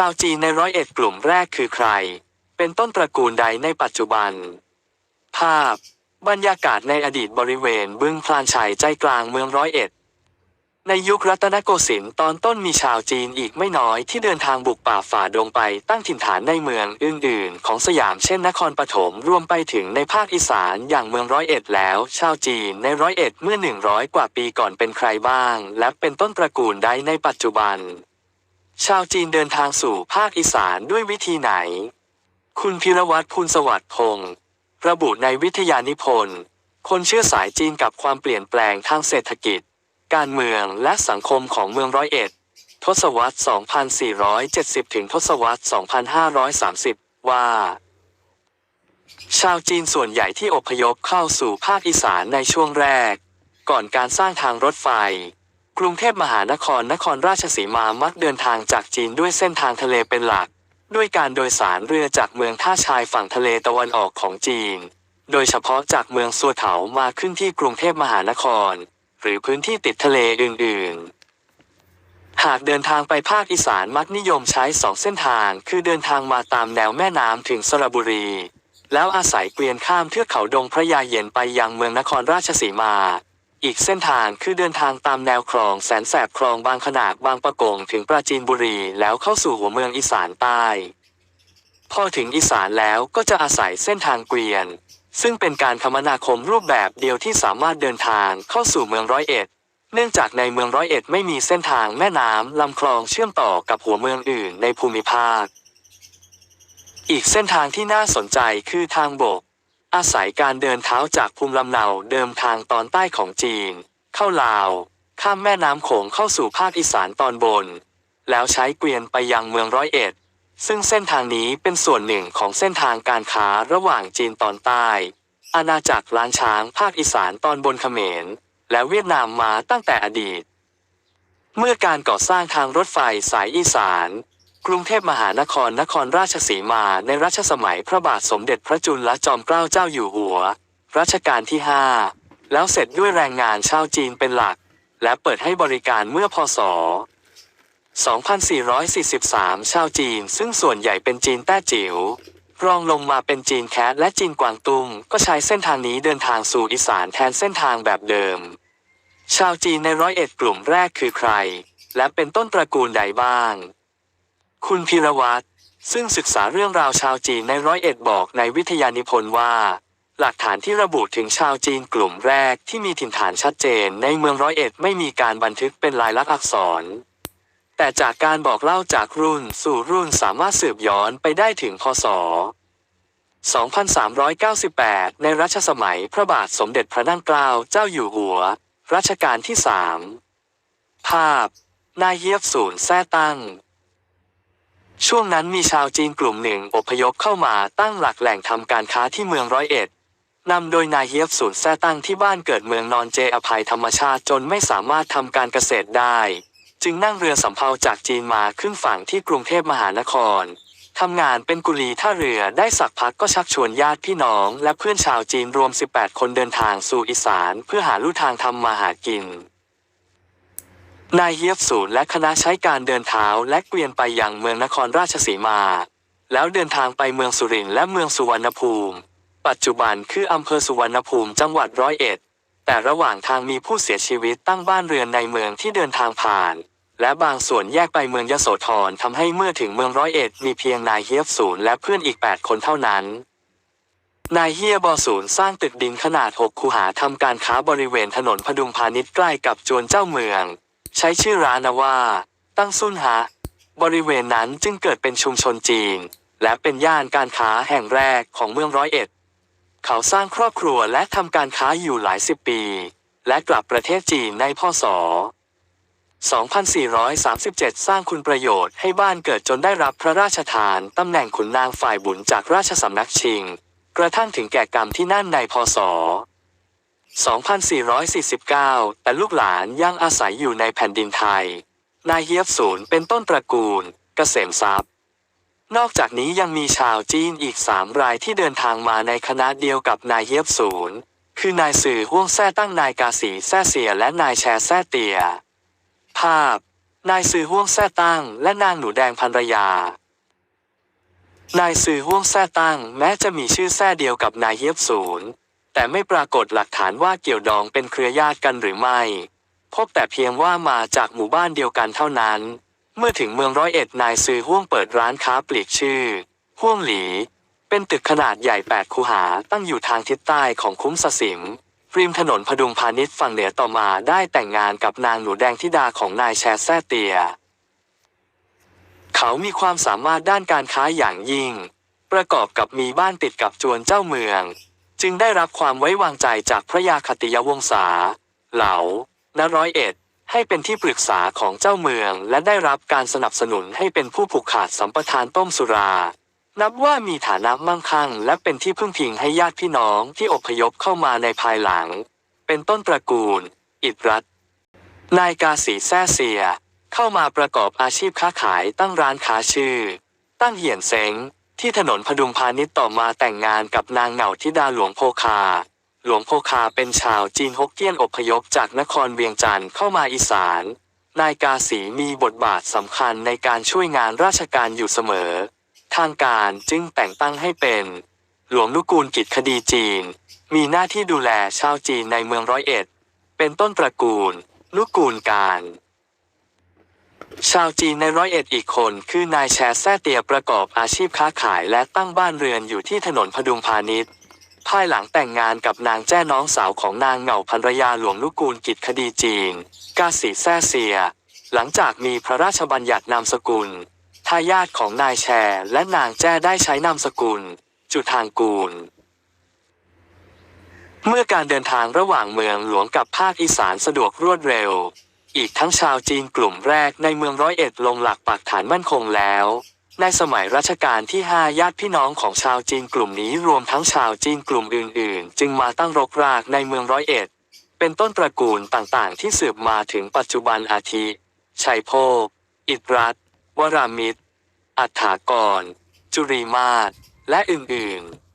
ชาวจีนในร้อยเอ็ดกลุ่มแรกคือใคร เป็นต้นตระกูลใดในปัจจุบัน ภาพ บรรยากาศในอดีตบริเวณบึงพลานชัยใจกลางเมืองร้อยเอ็ด ในยุครัตนโกสินทร์ตอนต้นมีชาวจีนอีกไม่น้อยที่เดินทางบุกป่าฝ่าดงไปตั้งถิ่นฐานในเมืองอื่นๆ ของสยามเช่นนครปฐมรวมไปถึงในภาคอีสานอย่างเมืองร้อยเอ็ดแล้ว ชาวจีนในร้อยเอ็ดเมื่อหนึ่งร้อยกว่าปีก่อนเป็นใครบ้าง และเป็นต้นตระกูลใดในปัจจุบัน ชาวจีนเดินทางสู่ภาคอีสานด้วยวิธีไหน คุณพิรวัตรพูลสวัสดิ์พงศ์ระบุในวิทยานิพนธ์ คนเชื่อสายจีนกับความเปลี่ยนแปลงทางเศรษฐกิจ การเมืองและสังคมของเมืองร้อยเอ็ด ทศวรรษ 2470 ถึงทศวรรษ 2530 ว่า ชาวจีนส่วนใหญ่ที่อพยพเข้าสู่ภาคอีสานในช่วงแรก ก่อนการสร้างทางรถไฟ กรุงเทพมหานครนครราชสีมามักเดินทางจากจีนด้วยเส้นทางทะเลเป็นหลัก ด้วยการโดยสารเรือจากเมืองท่าชายฝั่งทะเลตะวันออกของจีน โดยเฉพาะจากเมืองสัวเถามาขึ้นที่กรุงเทพมหานคร หรือพื้นที่ติดทะเลอื่นๆ หากเดินทางไปภาคอีสานมักนิยมใช้สองเส้นทาง คือเดินทางมาตามแนวแม่น้ำถึงสระบุรี แล้วอาศัยเกวียนข้ามเทือกเขาดงพระยาเย็นไปยังเมืองนครราชสีมา อีกเส้นทางคือเดินทางตามแนวคลองแสนแสบคลองบางขนาดบางประกงถึงปราจีนบุรีแล้วเข้าสู่หัวเมืองอีสานใต้ พอถึงอีสานแล้วก็จะอาศัยเส้นทางเกวียน ซึ่งเป็นการคมนาคมรูปแบบเดียวที่สามารถเดินทางเข้าสู่เมืองร้อยเอ็ด เนื่องจากในเมืองร้อยเอ็ดไม่มีเส้นทางแม่น้ำลำคลองเชื่อมต่อกับหัวเมืองอื่นในภูมิภาค อีกเส้นทางที่น่าสนใจคือทางบก อาศัยการเดินเท้าจากภูมิลำเนาเดิมทางตอนใต้ของจีน เข้าลาว ข้ามแม่น้ำโขงเข้าสู่ภาคอีสานตอนบน แล้วใช้เกวียนไปยังเมืองร้อยเอ็ด ซึ่งเส้นทางนี้เป็นส่วนหนึ่งของเส้นทางการค้าระหว่างจีนตอนใต้ อาณาจักรล้านช้างภาคอีสานตอนบนเขมร และเวียดนามมาตั้งแต่อดีต เมื่อการก่อสร้างทางรถไฟสายอีสาน กรุงเทพมหานครนครราชสีมาในรัชสมัยพระบาทสมเด็จพระจุลจอมเกล้าเจ้าอยู่หัว รัชกาลที่ 5 แล้วเสร็จด้วยแรงงานชาวจีนเป็นหลัก และเปิดให้บริการเมื่อพศ 2443 ชาวจีนซึ่งส่วนใหญ่เป็นจีนแต้จิ๋วรองลงมาเป็นจีนแคทและจีนกวางตุ้งก็ใช้เส้นทางนี้เดินทางสู่อีสานแทนเส้นทางแบบเดิม ชาวจีนในร้อยเอ็ดกลุ่มแรกคือใคร และเป็นต้นตระกูลใดบ้าง คุณพิรวัตรซึ่งศึกษาเรื่องราวชาวจีนในร้อยเอ็ดบอกในวิทยานิพนธ์ว่า หลักฐานที่ระบุถึงชาวจีนกลุ่มแรกที่มีถิ่นฐานชัดเจนในเมืองร้อยเอ็ดไม่มีการบันทึกเป็นลายลักษณ์อักษร แต่จากการบอกเล่าจากรุ่นสู่รุ่นสามารถสืบย้อนไปได้ถึงพศ 2398 ในรัชสมัยพระบาทสมเด็จพระนั่งเกล้าเจ้าอยู่หัว รัชกาลที่สามภาพ นายเฮียบศูนย์แท้ตั้ง ช่วงนั้นมีชาวจีนกลุ่มหนึ่งอพยพเข้ามาตั้งหลักแหล่งทำการค้าที่เมืองร้อยเอ็ดนำโดยนายเฮียบศูนแท้ตั้งที่บ้านเกิดเมืองนอนเจอภัยธรรมชาติจนไม่สามารถทำการเกษตรได้ จึงนั่งเรือสำเภาจากจีนมาขึ้นฝั่งที่กรุงเทพมหานครทำงานเป็นกุลีท่าเรือได้สักพักก็ชักชวนญาติพี่น้อง และเพื่อนชาวจีนรวม 18 คนเดินทางสู่อีสาน เพื่อหาลู่ทางทำมาหากิน นายเฮียบศูนย์และคณะใช้การเดินเท้าและเกวียนไปยังเมืองนครราชสีมา แล้วเดินทางไปเมืองสุรินทร์และเมืองสุวรรณภูมิ ปัจจุบันคืออำเภอสุวรรณภูมิจังหวัดร้อยเอ็ด แต่ระหว่างทางมีผู้เสียชีวิตตั้งบ้านเรือนในเมืองที่เดินทางผ่าน และบางส่วนแยกไปเมืองยโสธรทำให้เมื่อถึงเมืองร้อยเอ็ดมีเพียงนายเฮียบศูนย์และเพื่อนอีก 8 คนเท่านั้น นายเฮียบอศูนย์สร้างตึกดินขนาด 6 คูหาทำการค้าบริเวณถนนพดุงพาณิชย์ใกล้กับจวนเจ้าเมือง ใช้ชื่อร้านว่า ตั้งซุนฮะบริเวณนั้นจึงเกิดเป็นชุมชนจีน และเป็นย่านการค้าแห่งแรกของเมืองร้อยเอ็ด เขาสร้างครอบครัวและทำการค้าอยู่หลายสิบปี และกลับประเทศจีนในพศ 2437 สร้างคุณประโยชน์ให้บ้านเกิดจนได้รับพระราชทานตำแหน่งขุนนางฝ่ายบุญจากราชสำนักชิง กระทั่งถึงแก่กรรมที่นั่นในพศ 2449 แต่ลูกหลานยังอาศัยอยู่ในแผ่นดินไทย นายเฮียบศูนย์เป็นต้นตระกูลเกษมทรัพย์ นอกจากนี้ยังมีชาวจีนอีกสามรายที่เดินทางมาในคณะเดียวกับนายเฮียบศูนย์ คือนายสื่อห่วงแท้ตั้งนายกาสีแท้เสียและนายแชร์แท้เตีย ภาพ นายซือห่วงแซ่ตั้งและนางหนูแดงภรรยานายซือห่วงแซ่ตั้งแม้จะมีชื่อแซ่เดียวกับนายเฮียบศูนย์ แต่ไม่ปรากฏหลักฐานว่าเกี่ยวดองเป็นเครือญาติกันหรือไม่ พบแต่เพียงว่ามาจากหมู่บ้านเดียวกันเท่านั้น เมื่อถึงเมืองร้อยเอ็ดนายซือห่วงเปิดร้านค้าปลีกชื่อห่วงหลี เป็นตึกขนาดใหญ่แปดคูหาตั้งอยู่ทางทิศใต้ของคุ้มสสิมริมถนนพดุงพาณิชย์ฝั่งเหนือต่อมาได้แต่งงานกับนางหนูแดงธิดาของนายแชแซ่เตีย เขามีความสามารถด้านการค้าอย่างยิ่ง ประกอบกับมีบ้านติดกับจวนเจ้าเมือง จึงได้รับความไว้วางใจจากพระยาคติยวงศา เหลานร้อยเอ็ด ให้เป็นที่ปรึกษาของเจ้าเมือง และได้รับการสนับสนุนให้เป็นผู้ผูกขาดสัมปทานต้มสุรา นับว่ามีฐานะมั่งคั่ง และเป็นที่พึ่งพิงให้ญาติพี่น้องที่อพยพเข้ามาในภายหลัง เป็นต้นตระกูล อิตรัตนายกาสีแซ่เซีย เข้ามาประกอบอาชีพค้าขายตั้งร้านค้าชื่อ ตั้งเหียนเซ็ง ที่ถนนพดุงพาณิชย์ต่อมาแต่งงานกับนางเหงาธิดาหลวงโพคา หลวงโพคาเป็นชาวจีนฮกเกี้ยนอพยพจากนครเวียงจันทร์เข้ามาอีสาน นายกาสีมีบทบาทสำคัญในการช่วยงานราชการอยู่เสมอ ทางการจึงแต่งตั้งให้เป็น หลวงนุกูลกิจคดีจีน มีหน้าที่ดูแลชาวจีนในเมืองร้อยเอ็ด เป็นต้นตระกูลนุกูลการ ชาวจีนในร้อยเอ็ดอีกคน คือนายแชแซ่เตียประกอบอาชีพค้าขายและตั้งบ้านเรือนอยู่ที่ถนนพดุงพาณิชย์ ภายหลังแต่งงานกับนางแจ้น้องสาวของนางเหงาภรรยาหลวงนุกูลกิจคดีจีน กาสีแซ่เซีย หลังจากมีพระราชบัญญัตินามสกุลทายาทของนายแชและนางแจ้ได้ใช้นามสกุล จุทางกูล เมื่อการเดินทางระหว่างเมืองหลวงกับภาคอีสานสะดวกรวดเร็ว อีกทั้งชาวจีนกลุ่มแรกในเมืองร้อยเอ็ดลงหลักปักฐานมั่นคงแล้ว ในสมัยรัชกาลที่ห้าญาติพี่น้องของชาวจีนกลุ่มนี้รวมทั้งชาวจีนกลุ่มอื่น ๆ จึงมาตั้งรกรากในเมืองร้อยเอ็ด เป็นต้นตระกูลต่างๆ ที่สืบมาถึงปัจจุบันอาทิชัยโภคอิตรัตวรามิตรอัฏฐากร จุรีมาศและอื่น ๆ